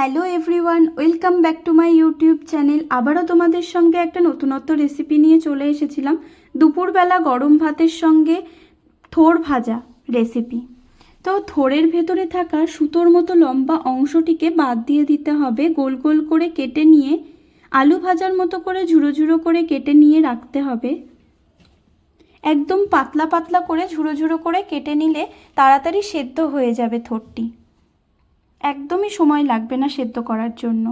Hello everyone, welcome back to my YouTube channel. আবারও তোমাদের সঙ্গে একটা নতুনত্ব রেসিপি নিয়ে চলে এসেছিলাম। দুপুরবেলা গরম ভাতের সঙ্গে থোর ভাজা রেসিপি। তো থোরের ভেতরে থাকা সুতোর মতো লম্বা অংশটিকে বাদ দিয়ে দিতে হবে। গোল গোল করে কেটে নিয়ে, আলু ভাজার মতো করে ঝুড়ো ঝুড়ো করে কেটে নিয়ে রাখতে হবে। একদম পাতলা পাতলা করে ঝুড়ো ঝুড়ো করে কেটে নিলে তাড়াতাড়ি সেদ্ধ হয়ে যাবে থোরটি। একদমই সময় লাগবে না সেদ্ধ করার জন্য।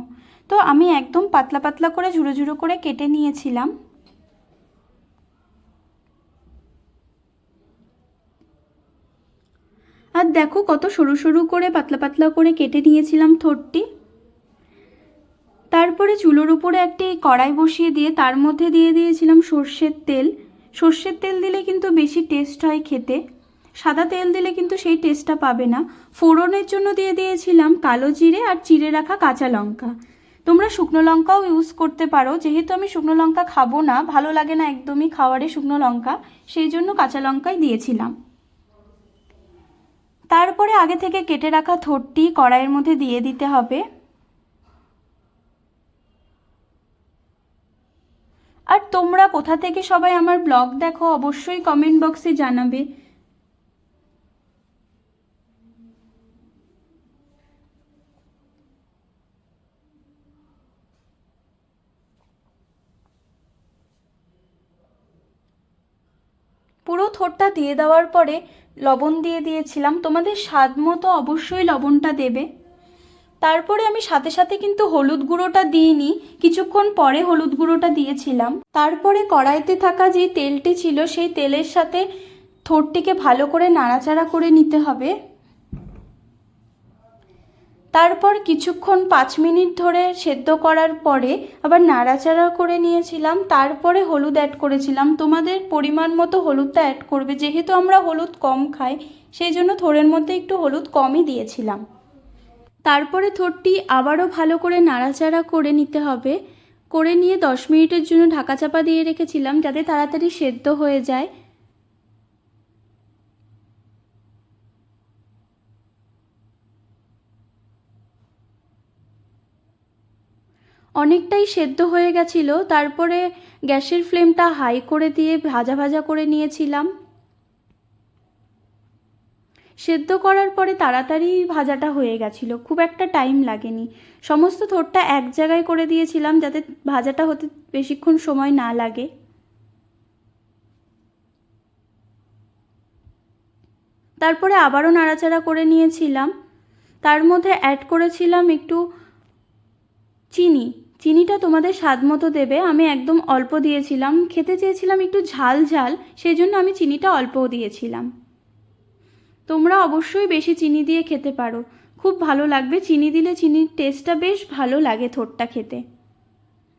তো আমি একদম পাতলা পাতলা করে ঝুড়ো ঝুড়ো করে কেটে নিয়েছিলাম। আর দেখো কত সরু সরু করে পাতলা পাতলা করে কেটে নিয়েছিলাম থোরটি তারপরে চুলোর উপরে একটি কড়াই বসিয়ে দিয়ে তার মধ্যে দিয়ে দিয়েছিলাম সর্ষের তেল। সর্ষের তেল দিলে কিন্তু বেশি টেস্ট হয় খেতে। সাদা তেল দিলে কিন্তু সেই টেস্টটা পাবে না। ফোড়নের জন্য দিয়ে দিয়েছিলাম কালো জিরে আর চিড়ে রাখা কাঁচা লঙ্কা। তোমরা শুকনো লঙ্কাও ইউজ করতে পারো। যেহেতু আমি শুকনো লঙ্কা খাব না, ভালো লাগে না একদমই খাওয়ারে শুকনো লঙ্কা, সেই জন্য কাঁচা লঙ্কাই দিয়েছিলাম। তারপরে আগে থেকে কেটে রাখা থোরটি কড়াইয়ের মধ্যে দিয়ে দিতে হবে। আর তোমরা কোথা থেকে সবাই আমার ব্লগ দেখো অবশ্যই কমেন্ট বক্সে জানাবে পুরো থোরটা দিয়ে দেওয়ার পরে লবণ দিয়ে দিয়েছিলাম। তোমাদের স্বাদ মতো অবশ্যই লবণটা দেবে। তারপরে আমি সাথে সাথে কিন্তু হলুদ গুঁড়োটা দিইনি। কিছুক্ষণ পরে হলুদ গুঁড়োটা দিয়েছিলাম। তারপরে কড়াইতে থাকা যে তেলটি ছিল, সেই তেলের সাথে থোরটিকে ভালো করে নাড়াচাড়া করে নিতে হবে। তারপর কিছুক্ষণ পাঁচ মিনিট ধরে সেদ্ধ করার পরে আবার নাড়াচাড়া করে নিয়েছিলাম, তারপরে হলুদ অ্যাড করেছিলাম। তোমাদের পরিমাণ মতো হলুদটা অ্যাড করবে, যেহেতু আমরা হলুদ কম খাই, সেই জন্য থোড়ের মধ্যে একটু হলুদ কমই দিয়েছিলাম। তারপরে থোরটি আবারও ভালো করে নাড়াচাড়া করে নিতে হবে। করে নিয়ে দশ মিনিটের জন্য ঢাকা চাপা দিয়ে রেখেছিলাম, যাতে তাড়াতাড়ি সেদ্ধ হয়ে যায়। অনেকটাই সেদ্ধ হয়ে গেছিল, তারপরে গ্যাসের ফ্লেমটা হাই করে দিয়ে ভাজা ভাজা করে নিয়েছিলাম। সেদ্ধ করার পরে তাড়াতাড়ি ভাজাটা হয়ে গেছিল, খুব একটা টাইম লাগেনি। সমস্ত থোরটা এক জায়গায় করে দিয়েছিলাম যাতে ভাজাটা হতে বেশিক্ষণ সময় না লাগে। তারপরে আবারও নাড়াচাড়া করে নিয়েছিলাম। তার মধ্যে অ্যাড করেছিলাম একটু চিনি। চিনিটা তোমাদের স্বাদ মতো দেবে, আমি একদম অল্প দিয়েছিলাম। খেতে চেয়েছিলাম একটু ঝাল ঝাল সেই জন্য আমি চিনিটা অল্পও দিয়েছিলাম। তোমরা অবশ্যই বেশি চিনি দিয়ে খেতে পারো। খুব ভালো লাগবে, চিনি দিলে চিনির টেস্টটা বেশ ভালো লাগে থোরটা খেতে।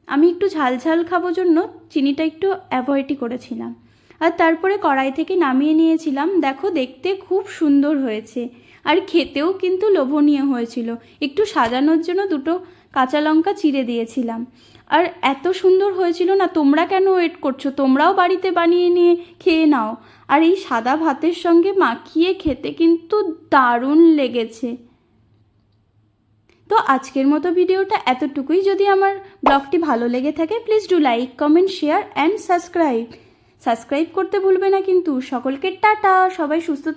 আমি একটু ঝাল ঝাল খাব জন্য চিনিটা একটু অ্যাভয়েডই করেছিলাম। আর তারপরে কড়াই থেকে নামিয়ে নিয়েছিলাম। দেখো, দেখতে খুব সুন্দর হয়েছে। আর খেতেও কিন্তু লোভনীয় হয়েছিল। একটু সাজানোর জন্য দুটো কাঁচা লঙ্কা চিড়ে দিয়েছিলাম। আর এত সুন্দর হয়েছিল না, তোমরা কেন ওয়েট করছ? তোমরাও বাড়িতে বানিয়ে নিয়ে খেয়ে নাও। আর এই সাদা ভাতের সঙ্গে মাখিয়ে খেতে কিন্তু দারুণ লেগেছে। তো আজকের মতো ভিডিওটা এতটুকুই। যদি আমার ব্লগটি ভালো লেগে থাকে please do like comment share and subscribe subscribe করতে ভুলবে না কিন্তু। সকলকে টাটা। সবাই সুস্থ